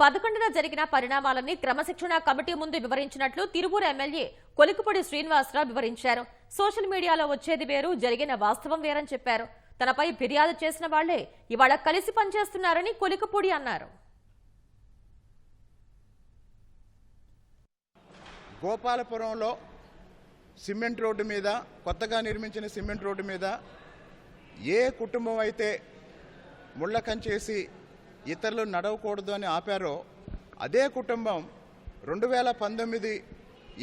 పదకొండున జరిగిన పరిణామాలని క్రమశిక్షణ కమిటీ ముందు వివరించినట్లు తిరువూరు ఎమ్మెల్యే కొలికపూడి శ్రీనివాసరావు వివరించారు. సోషల్ మీడియాలో వచ్చేది వేరు జరిగిన వాస్తవం వేరని చెప్పారు. తనపై ఫిర్యాదు చేసిన వాళ్ళే ఇవాళ కలిసి పనిచేస్తున్నారని కొలికపూడి అన్నారు. గోపాలపురంలో సిమెంట్ రోడ్డు మీద కొత్తగా నిర్మించిన సిమెంట్ రోడ్డు మీద ఏ కుటుంబం అయితే ముళ్ళకం చేసి ఇతరులు నడవకూడదు అని ఆపారో అదే కుటుంబం రెండు వేల పంతొమ్మిది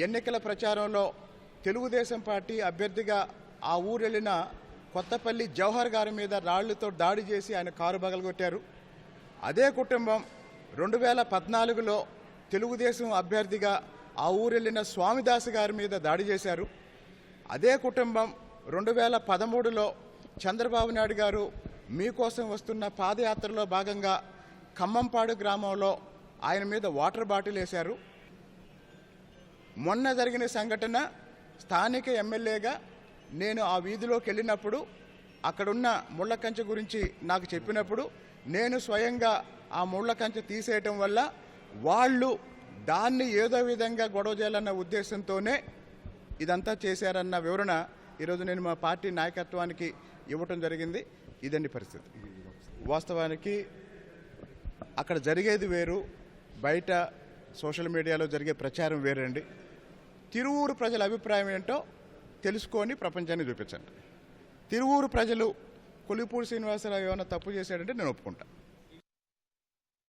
ఎన్నికల ప్రచారంలో తెలుగుదేశం పార్టీ అభ్యర్థిగా ఆ ఊరు వెళ్ళిన కొత్తపల్లి జవహర్ గారి మీద రాళ్ళతో దాడి చేసి ఆయన కారు బగలగొట్టారు అదే కుటుంబం రెండు వేల పద్నాలుగులో తెలుగుదేశం అభ్యర్థిగా ఆ ఊరెళ్ళిన స్వామిదాస్ గారి మీద దాడి చేశారు. అదే కుటుంబం రెండు వేల పదమూడులో చంద్రబాబు నాయుడు గారు మీకోసం వస్తున్న పాదయాత్రలో భాగంగా ఖమ్మంపాడు గ్రామంలో ఆయన మీద వాటర్ బాటిల్ వేశారు. మొన్న జరిగిన సంఘటన స్థానిక ఎమ్మెల్యేగా నేను ఆ వీధిలోకి వెళ్ళినప్పుడు అక్కడున్న ముళ్ళ కంచె గురించి నాకు చెప్పినప్పుడు నేను స్వయంగా ఆ ముళ్ళ కంచె తీసేయటం వల్ల వాళ్ళు దాన్ని ఏదో విధంగా గొడవ చేయాలన్న ఉద్దేశంతోనే ఇదంతా చేశారన్న వివరణ ఈరోజు నేను మా పార్టీ నాయకత్వానికి ఇవ్వటం జరిగింది. ఇదండి పరిస్థితి. వాస్తవానికి అక్కడ జరిగేది వేరు బయట సోషల్ మీడియాలో జరిగే ప్రచారం వేరండి. తిరువూరు ప్రజల అభిప్రాయం ఏంటో తెలుసుకొని ప్రపంచాన్ని చూపించండి. తిరువూరు ప్రజలు కొలిపూడి శ్రీనివాసరావు ఏమైనా తప్పు చేశాడంటే నేను ఒప్పుకుంటాను